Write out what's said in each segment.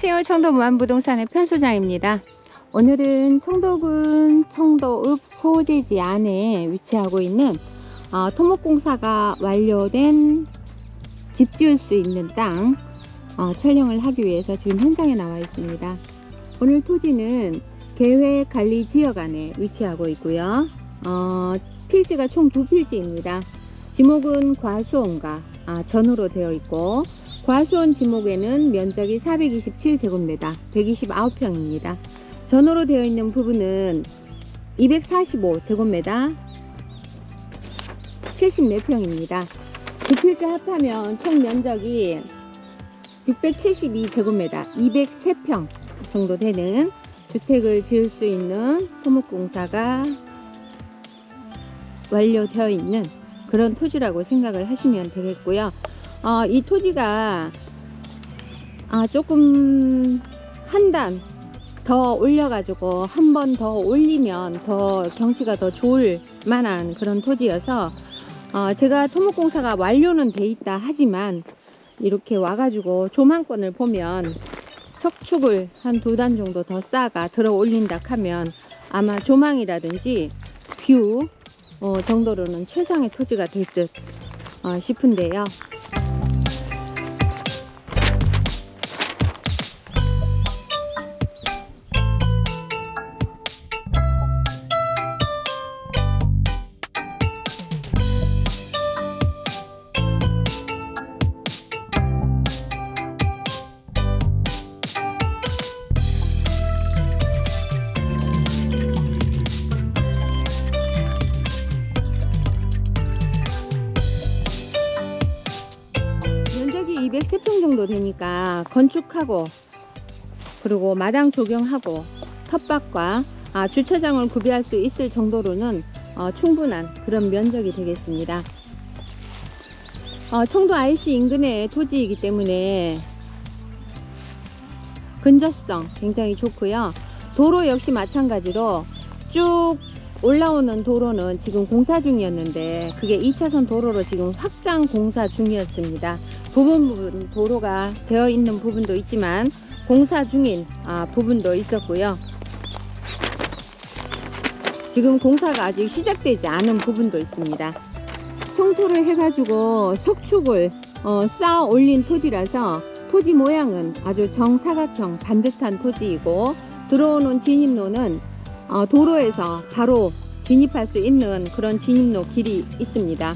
안녕하세요. 청도 무한부동산의 편소장입니다. 오늘은 청도군 청도읍 소재지 안에 위치하고 있는 어, 토목공사가 완료된 집 지을 수 있는 땅 어, 촬영을 하기 위해서 지금 현장에 나와 있습니다. 오늘 토지는 계획관리지역 안에 위치하고 있고요. 어, 필지가 총 두 필지입니다. 지목은 과수원과 아, 전으로 되어 있고 과수원 지목에는 면적이 427제곱미터, 129평입니다. 전으로 되어 있는 부분은 245제곱미터, 74평입니다. 두 필지 합하면 총 면적이 672제곱미터, 203평 정도 되는 주택을 지을 수 있는 토목공사가 완료되어 있는 그런 토지라고 생각을 하시면 되겠고요. 어, 이 토지가 아, 조금 한 단 더 올려가지고 한 번 더 올리면 더 경치가 더 좋을 만한 그런 토지여서 어, 제가 토목공사가 완료는 돼 있다 하지만 이렇게 와가지고 조망권을 보면 석축을 한 두 단 정도 더 쌓아가 들어 올린다 하면 아마 조망이라든지 뷰 어, 정도로는 최상의 토지가 될듯 어, 싶은데요. 되니까 건축하고 그리고 마당 조경하고 텃밭과 아, 주차장을 구비할 수 있을 정도로는 어, 충분한 그런 면적이 되겠습니다. 어, 청도 IC 인근의 토지이기 때문에 근접성 굉장히 좋고요. 도로 역시 마찬가지로 쭉 올라오는 도로는 지금 공사 중이었는데 그게 2차선 도로로 지금 확장 공사 중이었습니다. 부분 부분 도로가 되어 있는 부분도 있지만 공사 중인 아, 부분도 있었고요. 지금 공사가 아직 시작되지 않은 부분도 있습니다. 송토를 해가지고 석축을 어, 쌓아 올린 토지라서 토지 모양은 아주 정사각형 반듯한 토지이고 들어오는 진입로는 어, 도로에서 바로 진입할 수 있는 그런 진입로 길이 있습니다.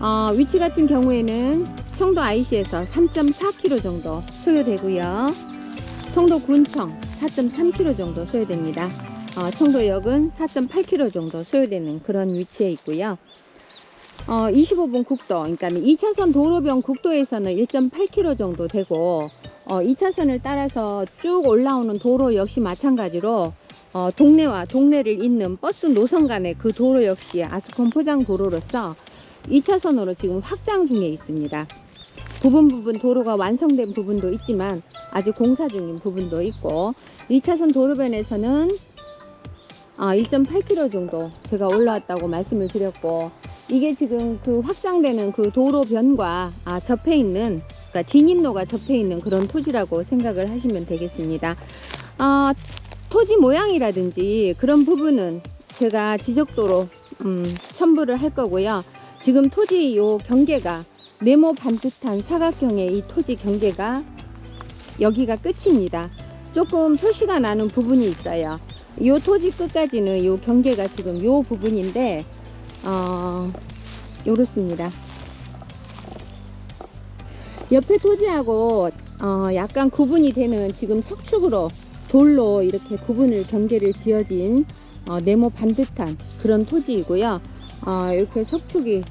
어, 위치 같은 경우에는 청도 IC에서 3.4km 정도 소요되고요. 청도 군청 4.3km 정도 소요됩니다. 어, 청도역은 4.8km 정도 소요되는 그런 위치에 있고요. 어, 25번 국도, 그러니까 2차선 도로변 국도에서는 1.8km 정도 되고, 어, 2차선을 따라서 쭉 올라오는 도로 역시 마찬가지로, 어, 동네와 동네를 잇는 버스 노선 간의 그 도로 역시 아스콘 포장 도로로서 2차선으로 지금 확장 중에 있습니다. 부분 부분 도로가 완성된 부분도 있지만 아직 공사 중인 부분도 있고 2차선 도로변에서는 아, 1.8km 정도 제가 올라왔다고 말씀을 드렸고 이게 지금 그 확장되는 그 도로변과 아, 접해 있는 그러니까 진입로가 접해 있는 그런 토지라고 생각을 하시면 되겠습니다. 아, 토지 모양이라든지 그런 부분은 제가 지적도로 음, 첨부를 할 거고요. 지금 토지 요 경계가 네모 반듯한 사각형의 이 토지 경계가 여기가 끝입니다. 조금 표시가 나는 부분이 있어요. 요 토지 끝까지는 요 경계가 지금 요 부분인데 어 요렇습니다. 옆에 토지하고 어 약간 구분이 되는 지금 석축으로 돌로 이렇게 구분을 경계를 지어진 어 네모 반듯한 그런 토지이고요. 어 이렇게 석축이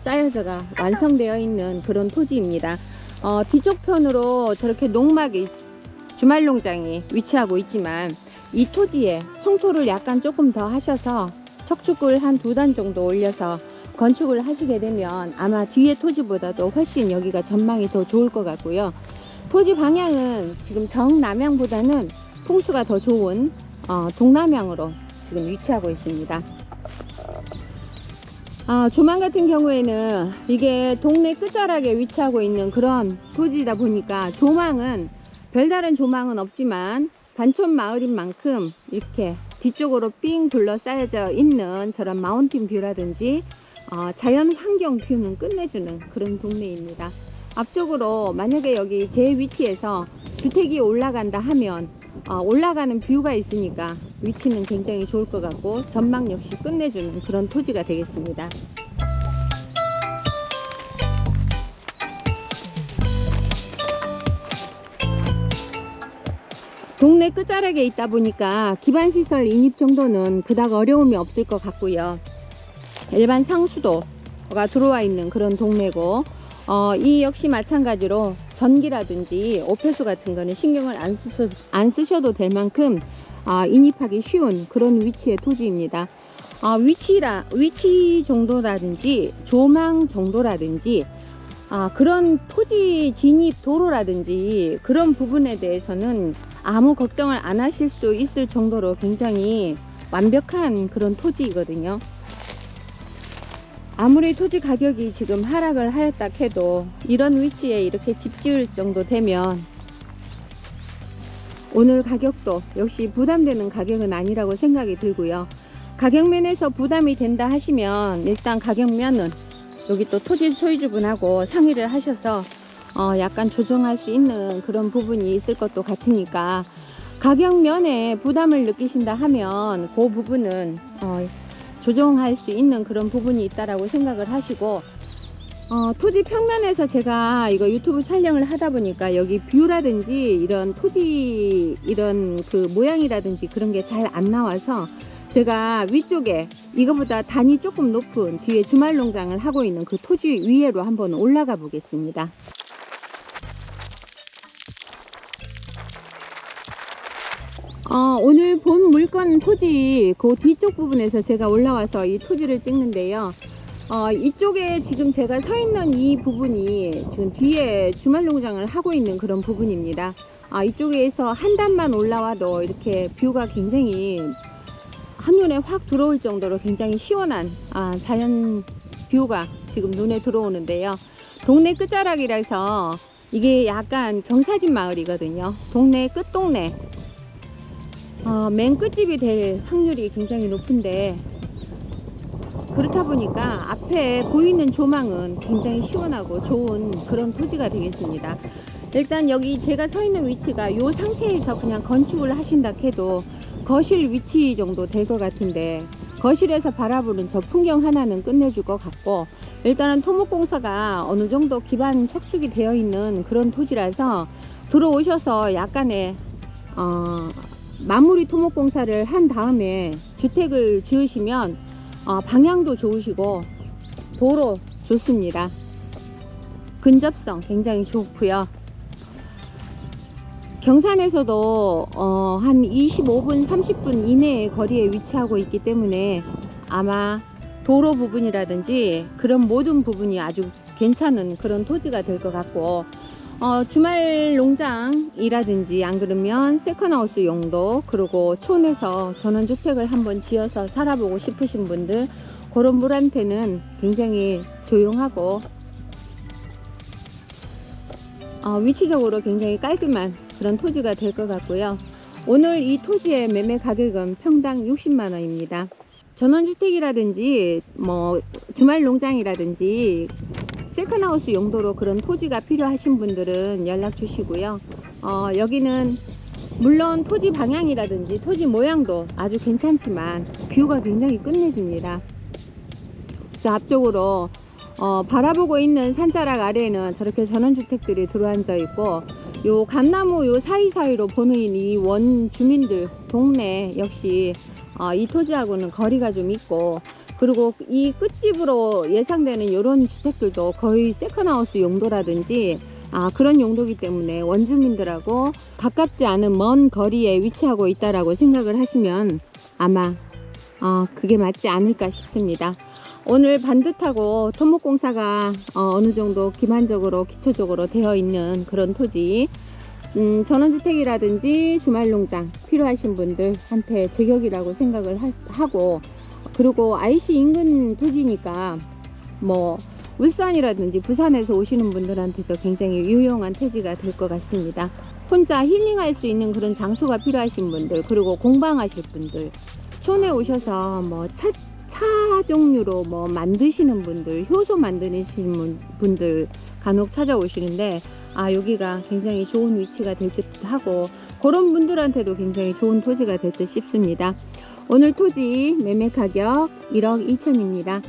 쌓여져가 완성되어 있는 그런 토지입니다. 어 뒤쪽 편으로 저렇게 농막이 주말 농장이 위치하고 있지만 이 토지에 성토를 약간 조금 더 하셔서 석축을 한 두 단 정도 올려서 건축을 하시게 되면 아마 뒤에 토지보다도 훨씬 여기가 전망이 더 좋을 것 같고요. 토지 방향은 지금 정남향보다는 풍수가 더 좋은 어, 동남향으로 지금 위치하고 있습니다. 아, 조망 같은 경우에는 이게 동네 끝자락에 위치하고 있는 그런 토지다 보니까 조망은 별다른 조망은 없지만 반촌 마을인 만큼 이렇게 뒤쪽으로 삥 둘러싸여져 있는 저런 마운틴 뷰라든지 어, 자연 환경 뷰는 끝내주는 그런 동네입니다. 앞쪽으로 만약에 여기 제 위치에서 주택이 올라간다 하면 어, 올라가는 뷰가 있으니까 위치는 굉장히 좋을 것 같고 전망 역시 끝내주는 그런 토지가 되겠습니다. 동네 끝자락에 있다 보니까 기반시설 인입 정도는 그닥 어려움이 없을 것 같고요. 일반 상수도가 들어와 있는 그런 동네고, 어, 이 역시 마찬가지로 전기라든지 오폐수 같은 거는 신경을 안, 쓰셔, 안 쓰셔도 될 만큼 아, 인입하기 쉬운 그런 위치의 토지입니다. 아, 위치라, 위치 정도라든지 조망 정도라든지 아, 그런 토지 진입 도로라든지 그런 부분에 대해서는 아무 걱정을 안 하실 수 있을 정도로 굉장히 완벽한 그런 토지이거든요. 아무리 토지 가격이 지금 하락을 하였다 해도 이런 위치에 이렇게 집 지을 정도 되면 오늘 가격도 역시 부담되는 가격은 아니라고 생각이 들고요. 가격면에서 부담이 된다 하시면 일단 가격면은 여기 또 토지 소유주분하고 상의를 하셔서 어 약간 조정할 수 있는 그런 부분이 있을 것도 같으니까 가격면에 부담을 느끼신다 하면 그 부분은 어 조정할 수 있는 그런 부분이 있다라고 생각을 하시고 어, 토지 평면에서 제가 이거 유튜브 촬영을 하다 보니까 여기 뷰라든지 이런 토지 이런 그 모양이라든지 그런 게 잘 안 나와서 제가 위쪽에 이거보다 단이 조금 높은 뒤에 주말 농장을 하고 있는 그 토지 위에로 한번 올라가 보겠습니다. 오늘 본 물건 토지 그 뒤쪽 부분에서 제가 올라와서 이 토지를 찍는데요. 어, 이쪽에 지금 제가 서 있는 이 부분이 지금 뒤에 주말 농장을 하고 있는 그런 부분입니다. 아, 이쪽에서 한 단만 올라와도 이렇게 뷰가 굉장히 한눈에 확 들어올 정도로 굉장히 시원한 아, 자연 뷰가 지금 눈에 들어오는데요. 동네 끝자락이라서 이게 약간 경사진 마을이거든요. 동네 끝동네. 어, 맨 끝집이 될 확률이 굉장히 높은데 그렇다 보니까 앞에 보이는 조망은 굉장히 시원하고 좋은 그런 토지가 되겠습니다. 일단 여기 제가 서 있는 위치가 이 상태에서 그냥 건축을 하신다 해도 거실 위치 정도 될 것 같은데 거실에서 바라보는 저 풍경 하나는 끝내줄 것 같고 일단은 토목공사가 어느 정도 기반 석축이 되어 있는 그런 토지라서 들어오셔서 약간의 어, 마무리 토목 공사를 한 다음에 주택을 지으시면 어, 방향도 좋으시고 도로 좋습니다. 근접성 굉장히 좋고요. 경산에서도 어, 한 25분, 30분 이내의 거리에 위치하고 있기 때문에 아마 도로 부분이라든지 그런 모든 부분이 아주 괜찮은 그런 토지가 될 것 같고 어, 주말 농장이라든지 안 그러면 세컨하우스 용도 그리고 촌에서 전원주택을 한번 지어서 살아보고 싶으신 분들 그런 분한테는 굉장히 조용하고 어, 위치적으로 굉장히 깔끔한 그런 토지가 될 것 같고요. 오늘 이 토지의 매매 가격은 평당 60만 원입니다. 전원주택이라든지 뭐 주말 농장이라든지 세컨하우스 용도로 그런 토지가 필요하신 분들은 연락 주시고요. 어, 여기는 물론 토지 방향이라든지 토지 모양도 아주 괜찮지만 뷰가 굉장히 끝내줍니다. 저 앞쪽으로 어, 바라보고 있는 산자락 아래에는 저렇게 전원주택들이 들어앉아 있고 요 감나무 요 사이사이로 보는 이 원 주민들 동네 역시 어, 이 토지하고는 거리가 좀 있고 그리고 이 끝집으로 예상되는 이런 주택들도 거의 세컨하우스 용도라든지 아, 그런 용도기 때문에 원주민들하고 가깝지 않은 먼 거리에 위치하고 있다라고 생각을 하시면 아마 어, 그게 맞지 않을까 싶습니다. 오늘 반듯하고 토목공사가 어, 느 정도 기반적으로 기초적으로 되어 있는 그런 토지 음, 전원주택이라든지 주말농장 필요하신 분들한테 제격이라고 생각을 하, 고 그리고 IC 인근 토지니까 뭐 울산이라든지 부산에서 오시는 분들한테도 굉장히 유용한 토지가 될 것 같습니다. 혼자 힐링할 수 있는 그런 장소가 필요하신 분들, 그리고 공방하실 분들, 촌에 오셔서 뭐 차, 차 종류로 뭐 만드시는 분들, 효소 만드시는 분- 분들 간혹 찾아오시는데, 아, 여기가 굉장히 좋은 위치가 될 듯 하고, 그런 분들한테도 굉장히 좋은 토지가 될 듯 싶습니다. 오늘 토지 매매 가격 1억 2천입니다.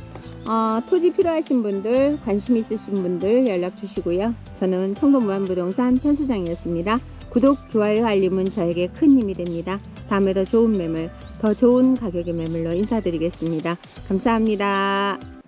어, 토지 필요하신 분들, 관심 있으신 분들 연락 주시고요. 저는 청도무한부동산 편수장이었습니다. 구독, 좋아요, 알림은 저에게 큰 힘이 됩니다. 다음에 더 좋은 매물, 더 좋은 가격의 매물로 인사드리겠습니다. 감사합니다.